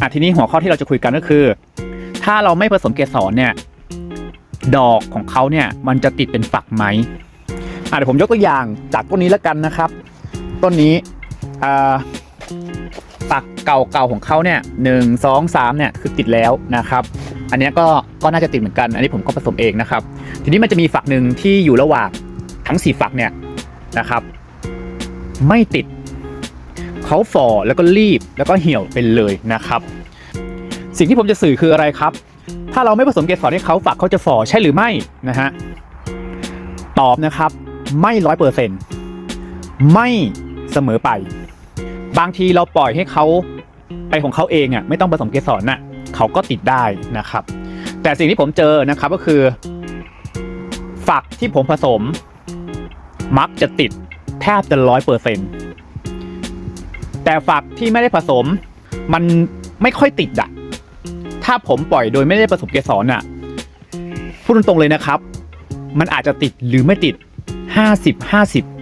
อะทีนี้หัวข้อที่เราจะคุยกันก็คือ ถ้าเราไม่ผสมเกสรเนี่ย ดอกของเขาเนี่ยมันจะติดเป็นฝักไหมอะเดี๋ยวผมยกตัวอย่างจากต้นนี้แล้วกันนะครับ ต้นนี้อ่าฝักเก่าๆของเขาเนี่ยหนึ่งสองสามเนี่ยคือติดแล้วนะครับ อันนี้ก็ก็น่าจะติดเหมือนกัน อันนี้ผมก็ผสมเองนะครับ ทีนี้มันจะมีฝักหนึ่งที่อยู่ระหว่างทั้งสี่ฝักเนี่ยนะครับ ไม่ติด เขาฝ่อแล้วก็รีบแล้วก็เหี่ยวไปเลยนะครับ สิ่งที่ผมจะสื่อคืออะไรครับ ถ้าเราไม่ผสมเกสรให้เขาฝักเขาจะฝ่อใช่หรือไม่นะฮะตอบนะครับไม่ร้อยเปอร์เซ็นต์ไม่เสมอไป บางทีเราปล่อยให้เขาไปของเขาเองอะไม่ต้องผสมเกสรน่ะเขาก็ติดได้นะครับ แต่สิ่งที่ผมเจอนะครับก็คือ ฝักที่ผมผสม มักจะติดแทบจะร้อยเปอร์เซ็นต์ แต่ฝักที่ไม่ได้ผสม มันไม่ค่อยติดอะถ้าผมปล่อยโดยไม่ได้ผสมเกสรอะพูดตรงๆเลยนะครับ มันอาจจะติดหรือไม่ติด 50 50